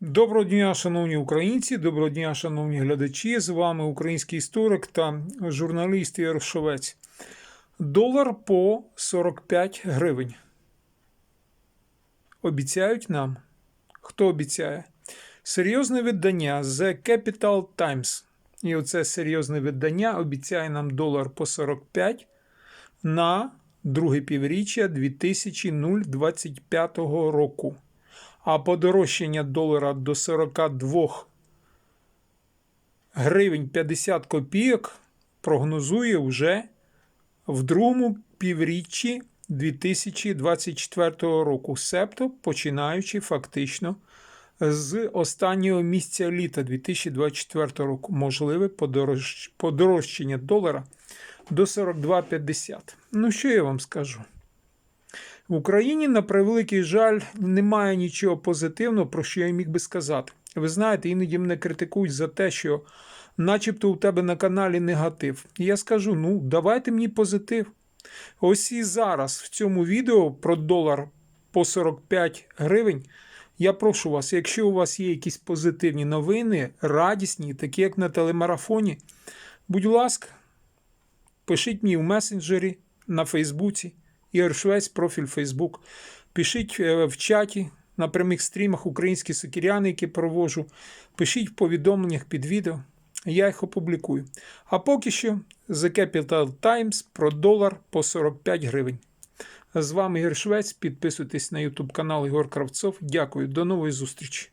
Доброго дня, шановні українці, доброго дня, шановні глядачі. З вами український історик та журналіст Ігор Шовець. Долар по 45 гривень. Обіцяють нам. Хто обіцяє? Серйозне видання The Capital Times. І оце серйозне видання обіцяє нам долар по 45 на друге півріччя 2025 року а подорожчання долара до 42 гривень 50 копійок прогнозує вже в другому півріччі 2024 року, себто починаючи фактично з останнього місця літа 2024 року, можливе подорож- подорожчання долара до 42,50. Ну, що я вам скажу? В Україні, на превеликий жаль, немає нічого позитивного, про що я міг би сказати. Ви знаєте, іноді мене критикують за те, що начебто у тебе на каналі негатив. І я скажу: ну, давайте мені позитив. Ось і зараз в цьому відео про долар по 45 гривень. Я прошу вас, якщо у вас є якісь позитивні новини, радісні, такі як на телемарафоні, будь ласка, пишіть мені в месенджері на Фейсбуці. Ігор Швець, профіль Фейсбук. Пишіть е, в чаті на прямих стрімах українські сокіряни, які проводжу. Пишіть в повідомленнях під відео. Я їх опублікую. А поки що The Capital Times про долар по 45 гривень. З вами Ігор Швець. Підписуйтесь на YouTube канал Ігор Кравцов. Дякую, до нової зустрічі.